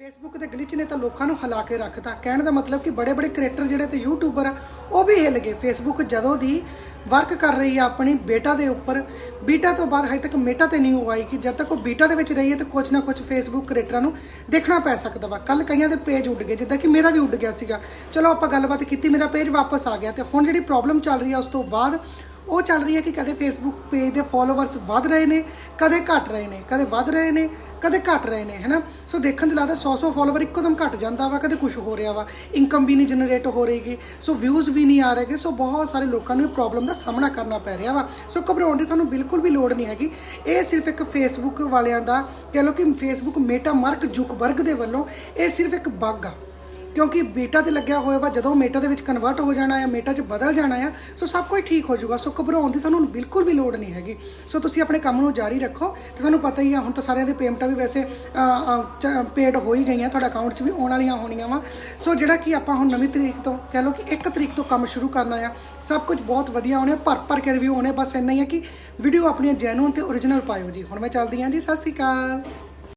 Facebook ਦੇ glitch ਨੇ ਤਾਂ ਲੋਕਾਂ ਨੂੰ ਹਿਲਾ ਕੇ ਰੱਖਤਾ। ਕਹਿਣ ਦਾ ਮਤਲਬ ਕਿ ਬੜੇ ਬੜੇ ਕ੍ਰੀਏਟਰ ਜਿਹੜੇ ਤੇ ਯੂਟਿਊਬਰ ਆ, ਉਹ ਵੀ ਹਿੱਲ ਗਏ। ਫੇਸਬੁੱਕ ਜਦੋਂ ਦੀ ਵਰਕ ਕਰ ਰਹੀ ਆ ਆਪਣੀ ਬੇਟਾ ਦੇ ਉੱਪਰ ਬੀਟਾ ਤੋਂ ਬਾਅਦ ਹਜੇ ਤੱਕ ਮੇਟਾ ਤੇ ਨਹੀਂ ਆਈ ਕਿ ਜਦ ਤੱਕ ਉਹ ਬੀਟਾ ਦੇ ਵਿੱਚ ਰਹੀ ਹੈ ਤਾਂ ਕੁਝ ਨਾ ਕੁਝ ਫੇਸਬੁੱਕ ਕ੍ਰੀਏਟਰਾਂ ਨੂੰ ਦੇਖਣਾ ਪੈ ਸਕਦਾ ਵਾ। ਕੱਲ ਕਈਆਂ ਦੇ ਪੇਜ ਉੱਡ ਗਏ, ਜਿੱਦਾਂ ਕਿ ਮੇਰਾ ਵੀ ਉੱਡ ਗਿਆ ਸੀਗਾ। ਚਲੋ ਆਪਾਂ ਗੱਲਬਾਤ ਕੀਤੀ, ਮੇਰਾ ਪੇਜ ਵਾਪਸ ਆ ਗਿਆ ਤੇ ਹੁਣ ਜਿਹੜੀ ਪ੍ਰੋਬਲਮ ਚੱਲ ਰਹੀ ਆ ਉਸ ਤੋਂ ਬਾਅਦ ਉਹ ਚੱਲ ਰਹੀ ਹੈ ਕਿ ਕਦੇ ਫੇਸਬੁੱਕ ਪੇਜ ਦੇ ਫਾਲੋਅਰਸ ਵੱਧ ਰਹੇ ਨੇ, ਕਦੇ ਘਟ ਰਹੇ ਨੇ, ਕਦੇ ਵੱਧ ਰਹੇ ਨੇ ਕਦੇ ਘਟ ਰਹੇ ਨੇ, ਹੈਨਾ? ਸੋ ਦੇਖਣ ਤੇ ਲੱਗਦਾ 100-100 ਫਾਲੋਅਰ ਇੱਕੋਦਮ ਘਟ ਜਾਂਦਾ ਵਾ, ਕਦੇ ਕੁਝ ਹੋ ਰਿਹਾ ਵਾ ਇਨਕਮ ਵੀ ਨਹੀਂ ਜਨਰੇਟ ਹੋ ਰਹੀਗੀ ਸੋ ਵਿਊਜ਼ ਵੀ ਨਹੀਂ ਆ ਰਹੇਗੇ ਸੋ ਬਹੁਤ ਸਾਰੇ ਲੋਕਾਂ ਨੂੰ ਇਹ ਪ੍ਰੋਬਲਮ ਦਾ ਸਾਹਮਣਾ ਕਰਨਾ ਪੈ ਰਿਹਾ ਵਾ। ਸੋ ਘਬਰਾਉਣ ਦੀ ਤੁਹਾਨੂੰ ਬਿਲਕੁਲ ਵੀ ਲੋੜ ਨਹੀਂ ਹੈਗੀ। ਇਹ ਸਿਰਫ ਇੱਕ ਫੇਸਬੁੱਕ ਵਾਲਿਆਂ ਦਾ, ਕਹ ਲਓ ਕਿ ਫੇਸਬੁੱਕ ਮੇਟਾ ਮਾਰਕ ਜੁਕਬਰਗ ਦੇ ਵੱਲੋਂ, ਇਹ ਸਿਰਫ ਇੱਕ ਬੱਗ ਆ। ਕਿਉਂਕਿ ਬੀਟਾ ਤੇ ਲੱਗਿਆ ਹੋਇਆ ਵਾ, ਜਦੋਂ ਮੇਟਾ ਦੇ ਵਿੱਚ ਕਨਵਰਟ ਹੋ ਜਾਣਾ ਹੈ ਮੇਟਾ 'ਚ ਬਦਲ ਜਾਣਾ ਹੈ ਸੋ ਸਭ ਕੁਝ ਠੀਕ ਹੋ ਜਾਊਗਾ। ਸੋ ਘਬਰਾਉਣ ਦੀ ਤੁਹਾਨੂੰ ਬਿਲਕੁਲ ਵੀ ਲੋੜ ਨਹੀਂ ਹੈਗੀ। ਸੋ ਤੁਸੀਂ ਆਪਣੇ ਕੰਮ ਨੂੰ ਜਾਰੀ ਰੱਖੋ। ਤੇ ਤੁਹਾਨੂੰ ਪਤਾ ਹੀ ਆ, ਹੁਣ ਤਾਂ ਸਾਰਿਆਂ ਦੇ ਪੇਮੈਂਟਾਂ ਵੀ ਵੈਸੇ ਪੇਡ ਹੋ ਹੀ ਗਈਆਂ, ਤੁਹਾਡਾ ਅਕਾਊਂਟ 'ਚ ਵੀ ਆਉਣ ਵਾਲੀਆਂ ਹੋਣੀਆਂ ਵਾ। ਸੋ ਜਿਹੜਾ ਕਿ ਆਪਾਂ ਹੁਣ ਨਵੀਂ ਤਰੀਕ ਤੋਂ, ਕਹਿ ਲਓ ਕਿ 1 ਤਰੀਕ ਤੋਂ ਕੰਮ ਸ਼ੁਰੂ ਕਰਨਾ ਆ, ਸਭ ਕੁਝ ਬਹੁਤ ਵਧੀਆ ਹੋਣੇ, ਭਰ ਭਰ ਕੇ ਰਿਵਿਊ ਹੋਣੇ, ਬਸ ਇੰਨਾ ਹੀ ਆ ਕਿ ਵੀਡੀਓ ਆਪਣੀਆਂ ਜੈਨੂਨ ਤੇ ਓਰੀਜਨਲ ਪਾਇਓ ਜੀ। ਹੁਣ ਮੈਂ ਚੱਲਦੀ ਹਾਂ ਜੀ, ਸਤਿ ਸ਼੍ਰੀ ਅਕਾਲ।